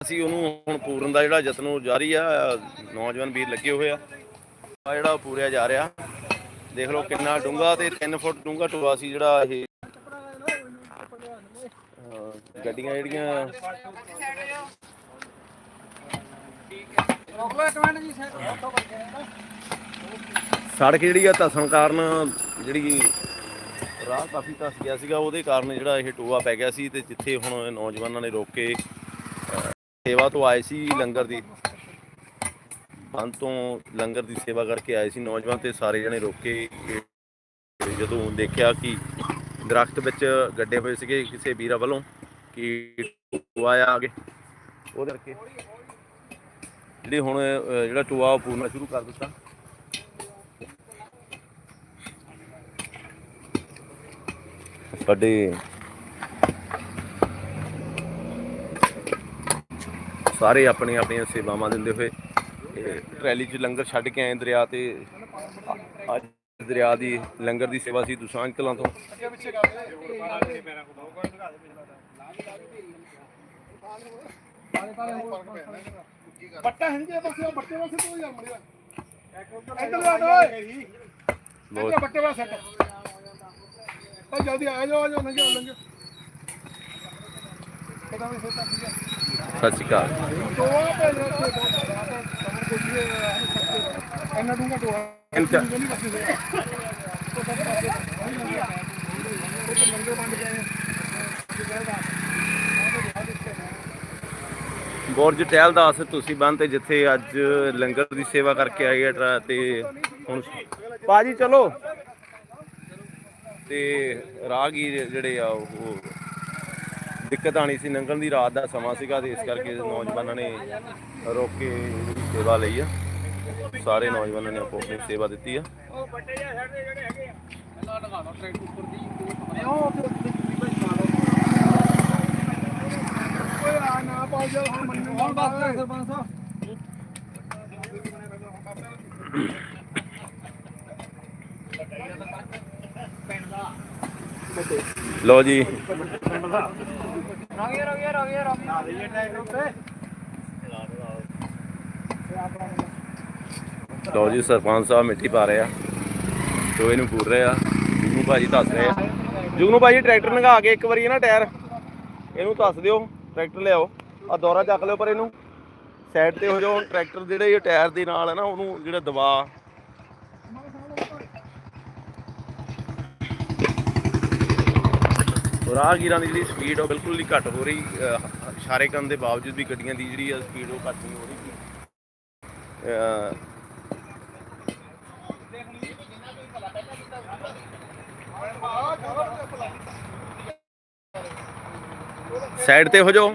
ਅਸੀਂ ਉਹਨੂੰ ਹੁਣ ਪੂਰਨ ਦਾ ਜਿਹੜਾ ਯਤਨ ਉਹ ਜਾਰੀ ਆ, ਨੌਜਵਾਨ ਵੀਰ ਲੱਗੇ ਹੋਏ ਆ। ਆ ਜਿਹੜਾ ਪੂਰਿਆ ਜਾ ਰਿਹਾ। ਦੇਖ ਲਓ ਕਿੰਨਾ ਡੂੰਗਾ ਤੇ 3 ਫੁੱਟ ਡੂੰਗਾ ਟੋਆ ਸੀ ਜਿਹੜਾ ਇਹ। ਗੱਡੀਆਂ ਜਿਹੜੀਆਂ ਸੜਕ ਜਿਹੜੀ ਆ ਧਸਣ ਕਾਰਨ ਜਿਹੜੀ ਰਾਹ ਕਾਫੀ ਧਸ ਗਿਆ ਸੀਗਾ। ਉਹਦੇ ਕਾਰਨ ਜਿਹੜਾ ਇਹ ਟੋਆ ਪੈ ਗਿਆ ਸੀ ਤੇ ਜਿੱਥੇ ਹੁਣ ਨੌਜਵਾਨਾਂ ਨੇ ਰੋਕ ਕੇ ਸੇਵਾ ਤੋਂ ਆਏ ਸੀ ਲੰਗਰ ਦੀ। ਬੰਦ ਤੋਂ ਲੰਗਰ ਦੀ ਸੇਵਾ ਕਰਕੇ ਆਏ ਸੀ। ਨੌਜਵਾਨ ਤੇ ਸਾਰੇ ਜਣੇ ਰੋਕੇ ਜਦੋਂ ਦੇਖਿਆ ਕਿ ਦਰਖਤ ਵਿੱਚ ਗੱਡੇ ਹੋਏ ਸੀਗੇ ਕਿਸੇ ਵੀਰਾ ਵੱਲੋਂ, ਕਿ ਟੋਆ ਆ ਗਏ। ਉਹਦੇ ਕਰਕੇ ਜਿਹੜੇ ਹੁਣ ਜਿਹੜਾ ਟੋਆ ਉਹ ਪੂਰਨਾ ਸ਼ੁਰੂ ਕਰ ਦਿੱਤਾ। ਸਾਡੇ ਸਾਰੇ ਆਪਣੀਆਂ ਆਪਣੀਆਂ ਸੇਵਾਵਾਂ ਦਿੰਦੇ ਹੋਏ ਇਹ ਟਰੈਲੀ 'ਚ ਲੰਗਰ ਛੱਡ ਕੇ ਆਏ ਦਰਿਆ ਤੇ। ਅੱਜ ਦਰਿਆ ਦੀ ਲੰਗਰ ਦੀ ਸੇਵਾ ਸੀ ਦੁਸਾਂਝ ਕਲਾਂ ਤੋਂ। ਬੱਟਾ ਹੈ ਨਹੀਂ ਪਾਸੇ ਬੱਟੇ ਵਾਸਤੇ ਤੋਂ ਯਾਰ ਮੜਿਆ ਇੱਧਰ ਆ ਓਏ ਲੋ ਇੱਧਰ ਬੱਟੇ ਵਾਸਤੇ ਓ ਜਲਦੀ ਆ ਜਾਓ ਆ ਜਾਓ ਲੰਘੇ ਲੰਘੇ ਕਦਾਂ ਵੀ ਸੋਚਾ ਠੀਕ ਹੈ ਸਤਿ ਸ਼੍ਰੀ ਅਕਾਲ। ਨਹੀਂ ਬਸ ਦੇ ਬੰਦ ਬੋਰਜ ਟਹਿਲਦਾਸ ਤੁਸੀਂ ਬੰਨ ਤੇ ਜਿੱਥੇ ਅੱਜ ਲੰਗਰ ਦੀ ਸੇਵਾ ਕਰਕੇ ਆਏ ਆ ਤੇ ਹੁਣ ਪਾਜੀ ਚਲੋ। ਤੇ ਰਾਹਗੀਰ ਜਿਹੜੇ ਆ ਉਹ ਦਿੱਕਤ ਆਣੀ ਸੀ, ਲੰਘਣ ਦੀ ਰਾਤ ਦਾ ਸਮਾਂ ਸੀਗਾ ਤੇ ਇਸ ਕਰਕੇ ਨੌਜਵਾਨਾਂ ਨੇ ਰੋਕ ਕੇ ਇਹਦੀ ਸੇਵਾ ਲਈ ਆ। ਸਾਰੇ ਨੌਜਵਾਨਾਂ ਨੇ ਆਪੋ ਆਪਣੀ ਸੇਵਾ ਦਿੱਤੀ ਆ। ਓਏ ਆ ਨਾ ਪਾ ਜਾ ਹੁਣ ਮੰਨਣ ਹੁਣ ਬਸ ਸਰਪੰਚ ਸਾਹਿਬ ਲਓ ਜੀ। ਲਓ ਜੀ ਸਰਪੰਚ ਸਾਹਿਬ ਮਿੱਟੀ ਪਾ ਰਹੇ ਆ। ਟੋਏ ਨੂੰ ਪੂਰ ਰਹੇ ਆ ਜੁਗਨੂ ਭਾਜੀ ਦੱਸ ਰਹੇ ਆ। ਜੁਗਨੂ ਭਾਜੀ ਟਰੈਕਟਰ ਨਗਾ ਕੇ ਇੱਕ ਵਾਰੀ ਨਾ ਟਾਇਰ? ਇਹਨੂੰ ਦੱਸ ਦਿਓ ਟਰੈਕਟਰ ਲਿਆਓ। ਆ ਦੌਰਾ ਚੱਕ ਲਿਓ ਪਰ ਇਹਨੂੰ। ਸਾਈਡ ਤੇ ਹੋ ਜਾਓ ਟਰੈਕਟਰ ਜਿਹੜੇ ਇਹ ਟਾਇਰ ਦੇ ਨਾਲ ਹੈ ਨਾ ਉਹਨੂੰ ਜਿਹੜਾ ਦਬਾ ਰਾਹਗੀਰਾਂ ਦੀ ਜਿਹੜੀ ਸਪੀਡ ਉਹ ਬਿਲਕੁਲ ਨਹੀਂ ਘੱਟ ਹੋ ਰਹੀ ਇਸ਼ਾਰੇ ਕਰਨ ਦੇ ਬਾਵਜੂਦ ਵੀ ਗੱਡੀਆਂ ਦੀ ਜਿਹੜੀ ਆ ਸਪੀਡ ਉਹ ਘੱਟ ਨਹੀਂ ਹੋ ਰਹੀ। ਸਾਈਡ ਤੇ ਹੋ ਜਾਓ।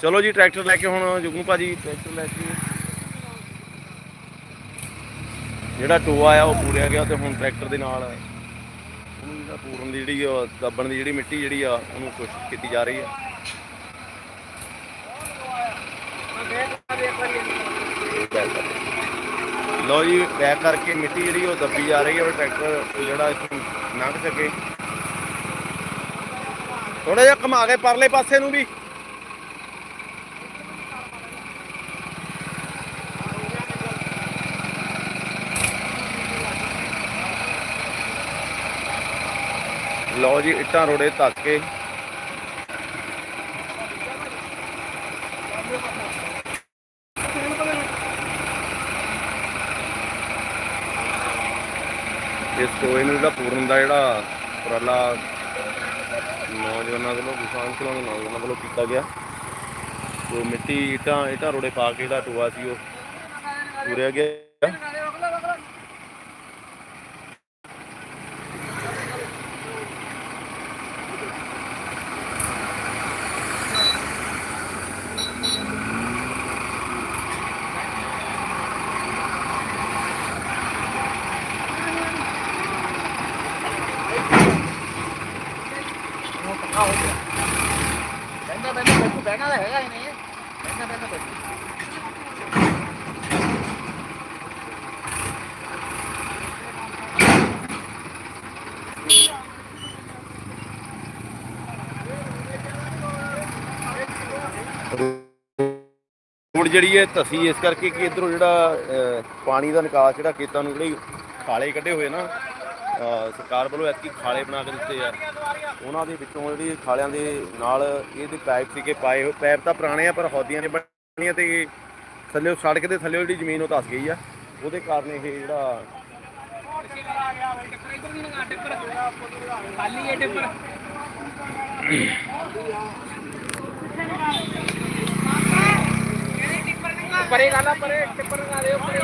ਚਲੋ ਜੀ ਟਰੈਕਟਰ ਲੈ ਕੇ ਹੁਣ ਜੁਗਨੂ ਭਾਜੀ ਟਰੈਕਟਰ ਲੈ ਕੇ। ਜਿਹੜਾ ਟੋਆ ਆ ਉਹ ਪੂਰਿਆ ਗਿਆ ਤੇ ਹੁਣ ਟਰੈਕਟਰ ਦੇ ਨਾਲ ਉਹਨੂੰ ਜਿਹੜਾ ਪੂਰਨ ਦੀ ਜਿਹੜੀ ਆ, ਦੱਬਣ ਦੀ ਜਿਹੜੀ ਮਿੱਟੀ ਜਿਹੜੀ ਆ ਉਹਨੂੰ ਕੋਸ਼ਿਸ਼ ਕੀਤੀ ਜਾ ਰਹੀ ਆ। ਲੋ ਜੀ ਬੈਕ ਕਰਕੇ ਮਿੱਟੀ ਜਿਹੜੀ ਉਹ ਦੱਬੀ ਜਾ ਰਹੀ ਹੈ ਉਹ ਟਰੈਕਟਰ ਜਿਹੜਾ ਇੱਥੋਂ ਲੰਘ ਸਕੇ। ਥੋੜਾ ਜਿਹਾ ਘੁਮਾ ਕੇ ਪਰਲੇ ਪਾਸੇ ਨੂੰ ਵੀ। ਲਓ ਜੀ, ਇੱਟਾਂ ਰੋੜੇ ਧੱਕ ਕੇ। ਇਸ ਟੋਏ ਨੂੰ ਜਿਹੜਾ ਪੂਰਨ ਦਾ ਜਿਹੜਾ ਉਪਰਾਲਾ ਨੌਜਵਾਨਾਂ ਵੱਲੋਂ, ਕਿਸਾਨ ਚਲਾਉਣ ਦੇ ਨੌਜਵਾਨਾਂ ਵੱਲੋਂ ਕੀਤਾ ਗਿਆ। ਉਹ ਮਿੱਟੀ, ਇੱਟਾਂ ਇੱਟਾਂ ਰੋੜੇ ਪਾ ਕੇ ਜਿਹੜਾ ਟੋਆ ਸੀ, ਉਹ ਪੂਰਿਆ ਗਿਆ। ਬੈਠਾ ਬੈਠਾ ਬੈਠੂ ਬੈਠਾ ਤਾਂ ਹੈਗਾ ਹੀ ਨਹੀਂ ਬੈਠਾ ਬੈਠਾ ਬੈਠੂ ਰੋਡ ਜਿਹੜੀ ਹੈ ਧਸੀ ਇਸ ਕਰਕੇ ਕਿ ਇਧਰੋਂ ਜਿਹੜਾ ਅਹ, ਪਾਣੀ ਦਾ ਨਿਕਾਸ ਜਿਹੜਾ ਖੇਤਾਂ ਨੂੰ ਜਿਹੜੇ ਖਾਲੇ ਕੱਢੇ ਹੋਏ ਨਾ ਅਹ, ਸਰਕਾਰ ਵੱਲੋਂ ਐਤਕੀ ਖਾਲੇ ਬਣਾ ਕੇ ਦਿੱਤੇ ਆ। ਉਹਨਾਂ ਦੇ ਵਿੱਚੋਂ ਜਿਹੜੀ ਖਾਲਿਆਂ ਦੇ ਨਾਲ ਇਹਦੇ ਪਾਈਪ ਸੀਗੇ ਪਾਏ ਹੋਏ। ਪਾਈਪ ਤਾਂ ਪੁਰਾਣੇ ਆ, ਪਰ ਹੌਦੀਆਂ ਨੇ ਬਣੀਆਂ ਤੇ ਥੱਲੇ ਸੜਕ ਦੇ ਥੱਲੇ ਜਿਹੜੀ ਜ਼ਮੀਨ ਉਹ ਧਸ ਗਈ ਆ। ਉਹਦੇ ਕਾਰਨ ਇਹ ਜਿਹੜਾ ਖਾਲੀ ਹੈ ਟਿੱਪਰ ਪਰੇ ਗਾਲਾ ਪਰੇ ਟਿੱਪਰ ਲਗਾ ਦਿਓ, ਪਰੇ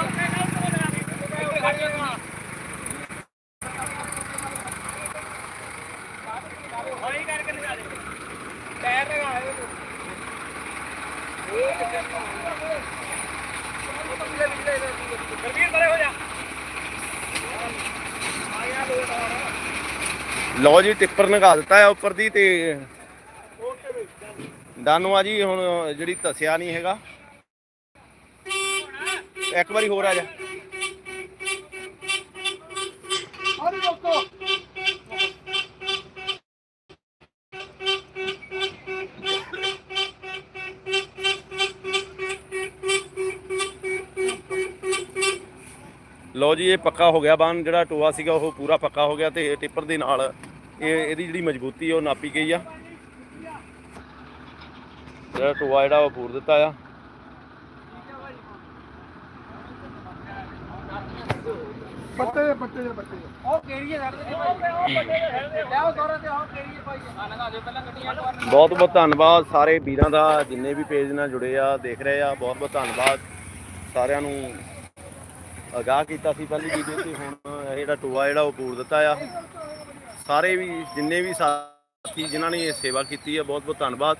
ਹੌਲੀ ਕਰਕੇ ਲਗਾ ਦੇ ਟਾਇਰ ਲਓ ਜੀ, ਟਿੱਪਰ ਨਗਾ ਦਿੱਤਾ ਹੈ ਉੱਪਰ ਦੀ ਤੇ ਦਾਨੂ ਆ ਜੀ ਹੁਣ ਜਿਹੜੀ ਤਸਿਆ ਨਹੀਂ ਹੈਗਾ। ਇੱਕ ਵਾਰੀ ਹੋਰ ਆ ਜਾ। ਲਓ ਜੀ ਇਹ ਪੱਕਾ ਹੋ ਗਿਆ ਬੰਨ ਜਿਹੜਾ ਟੋਆ ਸੀਗਾ ਉਹ ਪੂਰਾ ਪੱਕਾ ਹੋ ਗਿਆ ਤੇ ਟਿੱਪਰ ਦੇ ਨਾਲ ਇਹ ਇਹਦੀ ਜਿਹੜੀ ਮਜ਼ਬੂਤੀ ਉਹ ਨਾਪੀ ਗਈ ਆ। ਜਿਹੜਾ ਟੋਆ ਜਿਹੜਾ ਉਹ ਪੂਰ ਦਿੱਤਾ ਆ। ਪੱਤੇ ਪੱਤੇ ਪੱਤੇ। ਉਹ ਲਿਆਓ ਦੋਰੇ ਤੇ ਪਹਿਲਾਂ ਗੱਡੀਆਂ ਬਹੁਤ ਬਹੁਤ ਧੰਨਵਾਦ ਸਾਰੇ ਵੀਰਾਂ ਦਾ ਜਿੰਨੇ ਵੀ ਪੇਜ ਨਾਲ ਜੁੜੇ ਆ ਦੇਖ ਰਹੇ ਆ ਬਹੁਤ ਬਹੁਤ ਧੰਨਵਾਦ ਸਾਰਿਆਂ ਨੂੰ। ਅਗਾਹ ਕੀਤਾ ਸੀ ਪਹਿਲੀ ਵੀਡੀਓ ਤੇ, ਹੁਣ ਇਹ ਜਿਹੜਾ ਟੋਆ ਜਿਹੜਾ ਉਹ ਪੂਰ ਦਿੱਤਾ ਆ। ਸਾਰੇ ਵੀ, ਜਿੰਨੇ ਵੀ ਸਾਥੀ ਜਿਨ੍ਹਾਂ ਨੇ ਇਹ ਸੇਵਾ ਕੀਤੀ ਆ ਬਹੁਤ ਬਹੁਤ ਧੰਨਵਾਦ।